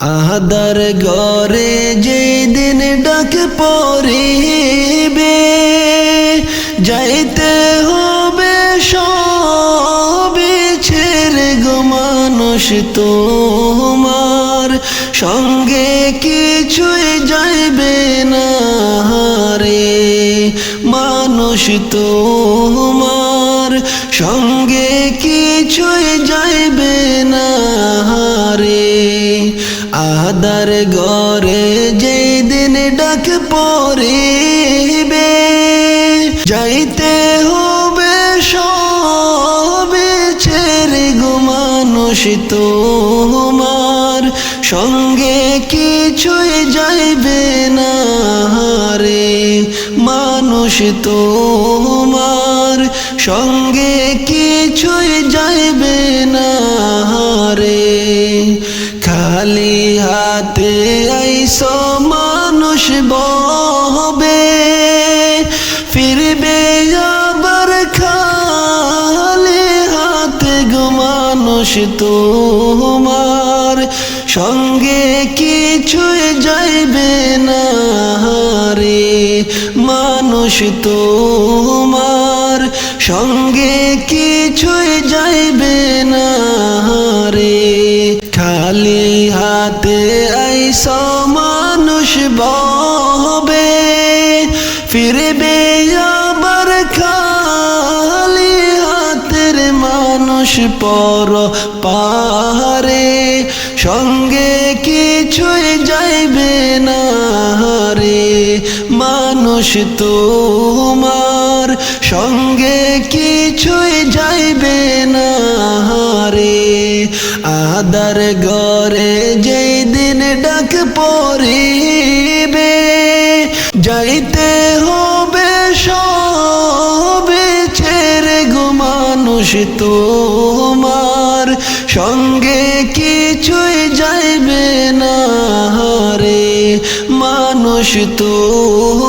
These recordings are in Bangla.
আহাদার গরে যেদিন ডাক পরিবে যাইতে হবে সবে ছেড়ে গো মানুষ তোমার। সঙ্গে কিছুই যাইবে না রে মানুষ তোমার। সঙ্গে কিছুই যাইবে না রে আদার গরে যেদিন ডাক পরিবে যাইতে হবে সবে ছেড়ে গো মানুষ তোমার। সঙ্গে কিছুই যাইবে না রে মানুষ তোমার। সঙ্গে কিছুই যাইবে না রে খালি হাতে আইস মানুষ বহবে। ফিরবে আবার খালি হাতে গো মানুষ তোমার। সঙ্গে কিছুই যাইবে না রে মানুষ তোমার। সঙ্গে কিছুই যাইবে না রে খালি আইস মানুষ বহবে ফিরবে আবার খালি হাতের মানুষ পর পাহারে সঙ্গে কিছুই যাইবে না মানুষ তোমার সঙ্গে কিছুই যাইবে না রে আদার গরে যেই দিন ডাক পরিবে যাইতে হবে সবে ছেড়ে গো মানুষ তোমার সঙ্গে কিছুই যাইবে না রে মানুষ সঙ্গে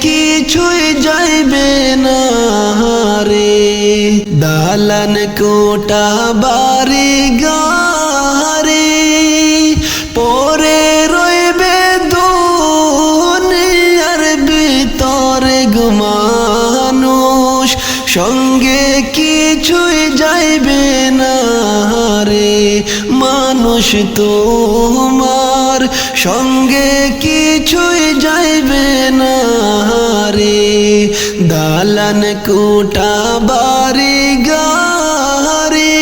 কিছুই যাইবে না রে দালান কোটা বাড়ি গারে পরে রইবে দুনিয়ার ভিতরে গুমানুষ সঙ্গে কিছুই যাইবে না রে মানুষ তোমার সঙ্গে কিছুই যাইবে না রে। দালান কোটা বাড়ি গারে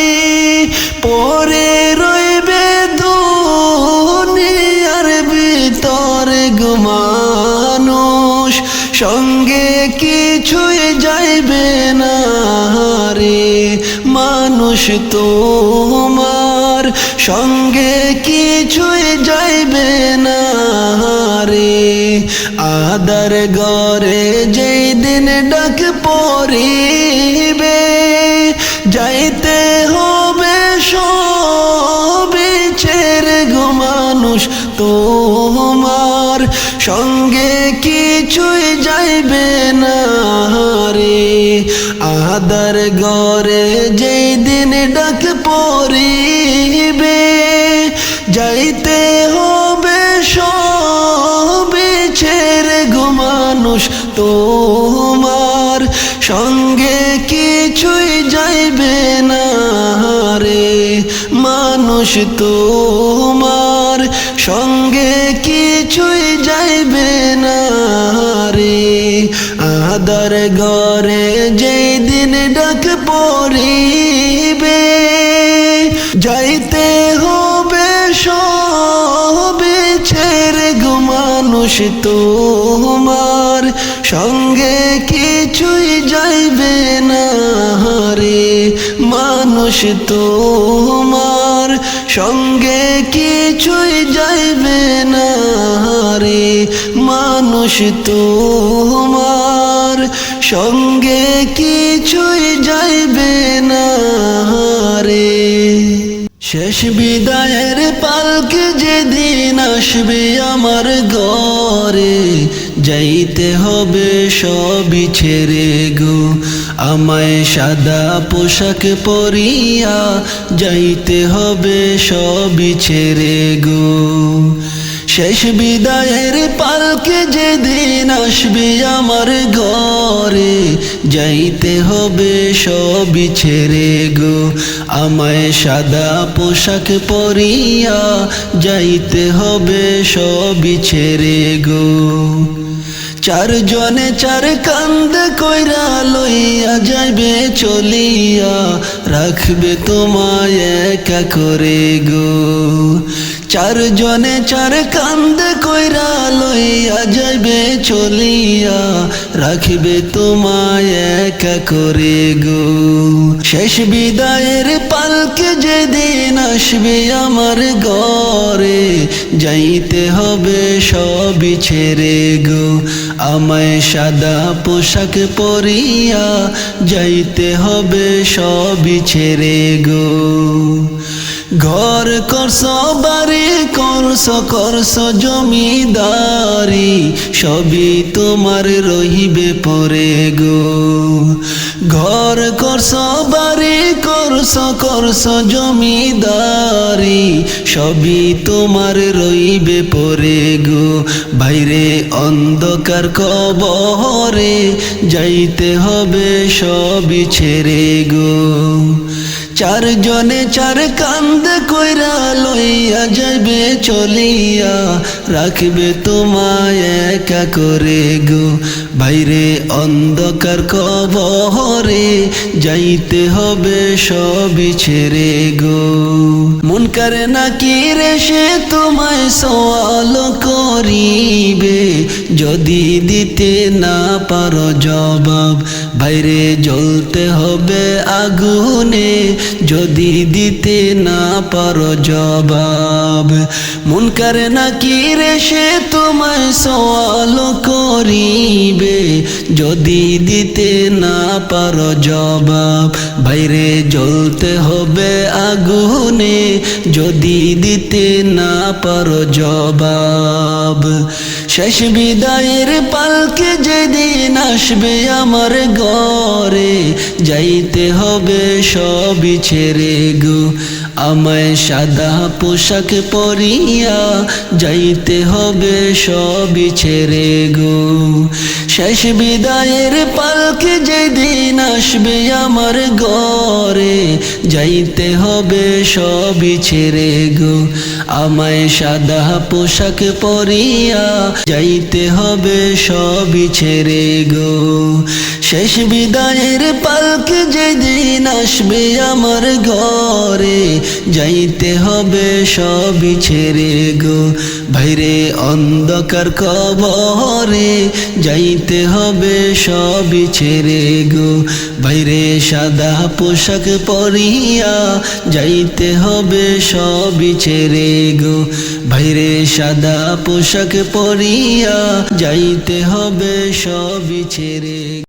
পরে রইবে দুনিয়ার ভিতরে গুমানুষ, সঙ্গে কিছুই যাইবে না রে। মানুষ তোমার সঙ্গে কিছুই যাইবে না রে। আদার গরে যেই দিন ডাক পরিবে যাইতে হবে সবে ছেড়ে গো মানুষ তোমার সঙ্গে আদার গরে যেই দিন ডাক পরিবে যাইতে হবে সবে ছেড়ে গো মানুষ তোমার সঙ্গে কিছুই যাইবে না রে। মানুষ তোমার সঙ্গে কিছুই যাইবে না রে। আদার গরে যেই দিন ডাক পড়িবে, যাইতে হবে সবে ছেড়ে গো মানুষ তোমার। সঙ্গে কিছুই যাইবে না রে মানুষ তোমার। সঙ্গে কিছুই যাইবে না রে। মানুষ তোমার সঙ্গে কিছুই যাইবে না রে। শেষ বিদায়ের পালকে যেদিন আসবে আমার ঘরে, যাইতে হবে সবই ছেড়ে গো। আমায় সাদা পোশাক পরিয়া যাইতে হবে সবই ছেড়ে গো। শেষ বিদায়ের পালকে যেদিন আসবে আমার ঘরে, যাইতে হবে সবই ছেড়ে গো। আমায় সাদা পোশাক পরিয়া যাইতে হবে সবই ছেড়ে গো। চারজনে চার কান্দ কইরা লইয়া যাইবে চলিয়া, রাখবে তোমায় একা করে গো। চারজনে চার কান্দ কইরা লইয়া যাইবে চলিয়া, রাখবে তোমায় একা করে গো। শেষ বিদায়ের পালকে যেদিন আসবে আমার ঘরে, যাইতে হবে সবই ছেড়ে গো। আমায় সাদা পোশাক পরিয়া যাইতে হবে সবই ছেড়ে গো। ঘর করস, বাড়ি করস করস জমিদারি, সবই তোমার রহিবে পরে গো। ঘর করস, বাড়ি করস করস জমিদারি, সবই তোমার রইবে পরে গো। বাইরে অন্ধকার কবরে যাইতে হবে সবই ছেড়ে গো। চারজনে চার কান্দ কইরা লইয়া যাবে চলিয়া, রাখবে তোমায় একা করে গো। বাইরে অন্ধকার কবরে যাইতে হবে সবই ছেড়ে গো। মন করে না কি রে সে তোমায় সওয়াল করিবে? যদি দিতে না পারো জবাব বাইরে জ্বলতে হবে আগুনে। যদি দিতে না পারো জবাব, মন করে না কি রে সে তোমায় সওয়াল করিবে? যদি দিতে না পারো জবাব বাইরে জ্বলতে হবে আগুনে। যদি দিতে না পারো জবাব শেষ বিদায়ের পালকে যেদিন আসবে আমার ঘরে, যাইতে হবে সবই ছেড়ে গো। আমায় সাদা পোশাক পরিয়া যাইতে হবে সবই ছেড়ে গো। শেষ বিদায়ের পালকে যেদিন আসবে আমার গরে যাইতে হবে সবই ছেড়ে গো। আমায় সাদা পোশাক পরিয়া যাইতে হবে সবই ছেড়ে গো। শেষ বিদায়ের পালকে যেদিন আসবে আমার ঘরে, যাইতে হবে সবই ছেড়ে গো। ভাইরে অন্ধকার কবরে, যাইতে হবে সবই ছেড়ে গো। ভাইরে সাদা পোশাক পরিয়া, যাইতে হবে সবই ছেড়ে গো। ভাইরে সাদা পোশাক পরিয়া, যাইতে হবে সবই ছেড়ে